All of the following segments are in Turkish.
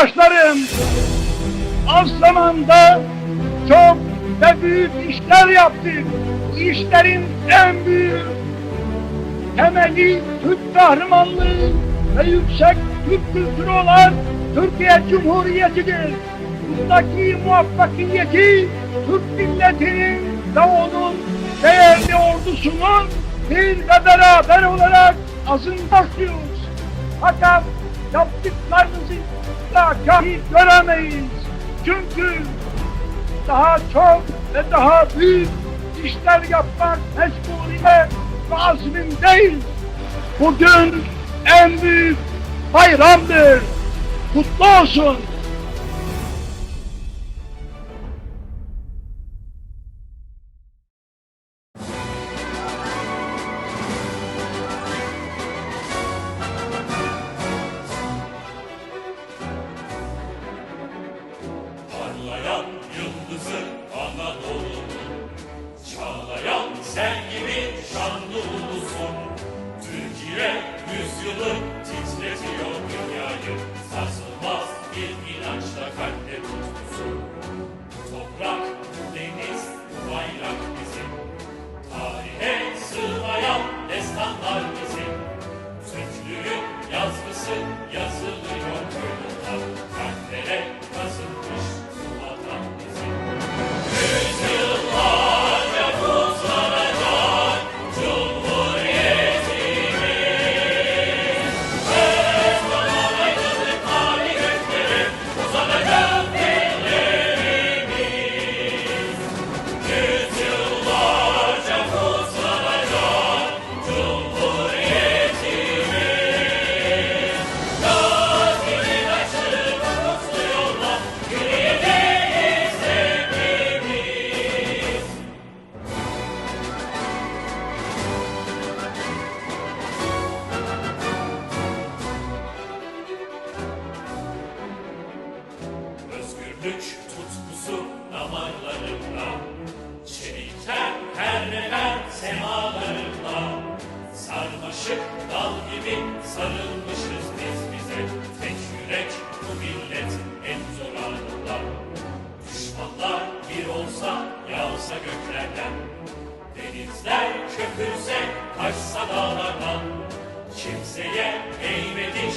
yurttaşlarım, az zamanda çok ve büyük işler yaptık. Bu işlerin en büyük temeli Türk kahramanlığı ve yüksek Türk kültürü olan Türkiye Cumhuriyeti'dir. Bundaki muvaffakiyeti Türk milletinin ve onun değerli ordusunun bir ve beraber olarak azınlaşıyoruz. Fakat yaptıklarınızı kahi göremeyiz. Çünkü daha çok ve daha büyük işler yapmak mecburiyet ve azmindeyiz. Bugün en büyük bayramdır. Kutlu olsun. Dal gibi sarılmışız biz bize. Tek yürek bu millet en zor anında. Düşmanlar bir olsa yağsa göklerden. Denizler köpürse kaçsa dağlardan. Kimseye eğmedik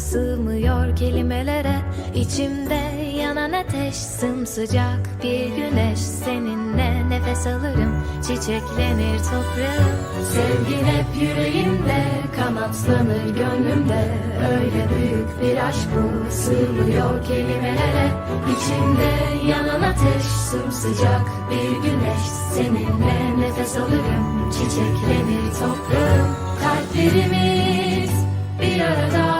sığmıyor kelimelere. İçimde yanan ateş sımsıcak bir güneş. Seninle nefes alırım çiçeklenir toprağım. Sevgin hep yüreğimde kanatlanır gönlümde. Öyle büyük bir aşk bu sığmıyor kelimelere. İçimde yanan ateş sımsıcak bir güneş. Seninle nefes alırım çiçeklenir toprağım. Kalplerimiz bir arada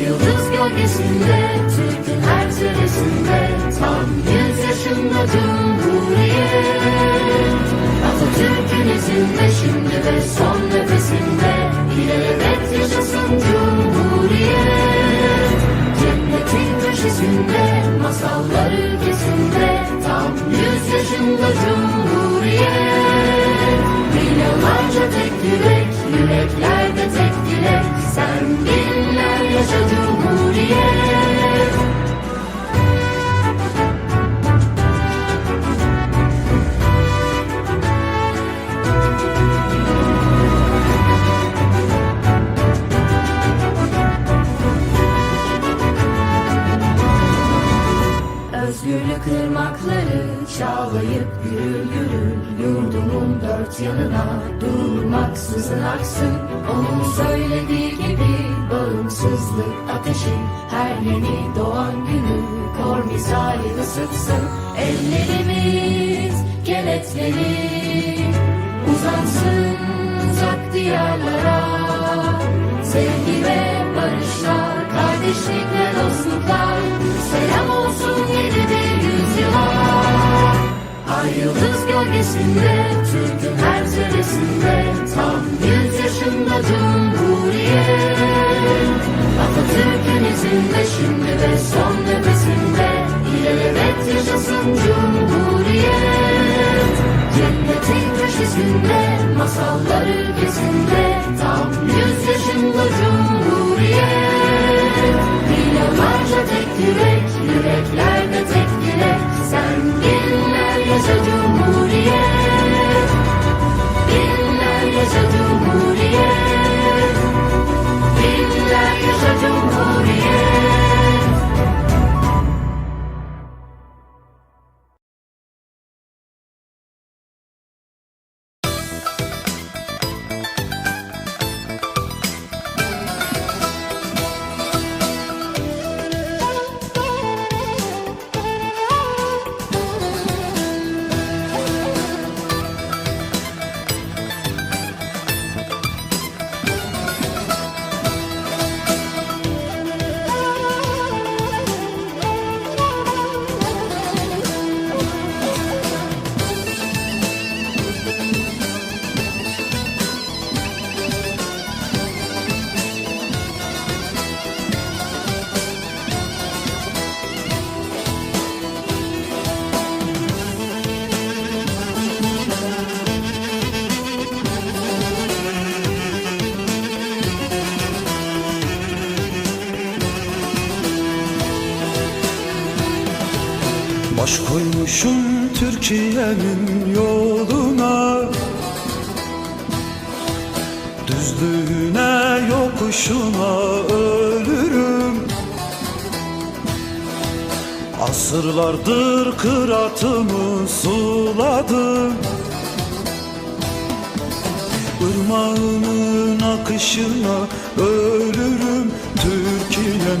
yıldız gölgesinde, Türk'ün her zerresinde Tam yüz yaşında Cumhuriyet. Atatürk'ün izinde şimdi ve son yanına durmaksızın aksın Onun söylediği gibi bağımsızlık ateşi Her yeni doğan günü kor misali ısıtsın. Ellerimiz kenetleri uzansın uzak diyarlara. Sevgi ve barışlar, kardeşlikle dostluklar. Selam olsun yüzyıla Ay yıldız gölgesinde, Türk'ün her zerresinde Tam yüz yaşında Cumhuriyet. Atatürk'ün izinde şimdi ve son nefesinde İlelebet yaşasın Cumhuriyet. Cennetin köşesinde, masallar ülkesinde Tam yüz yaşında Cumhuriyet Türkiye'nin yoluna. Düzlüğüne yokuşuna ölürüm. Asırlardır kıratımı suladım. Irmağının akışına ölürüm. Türkiye'm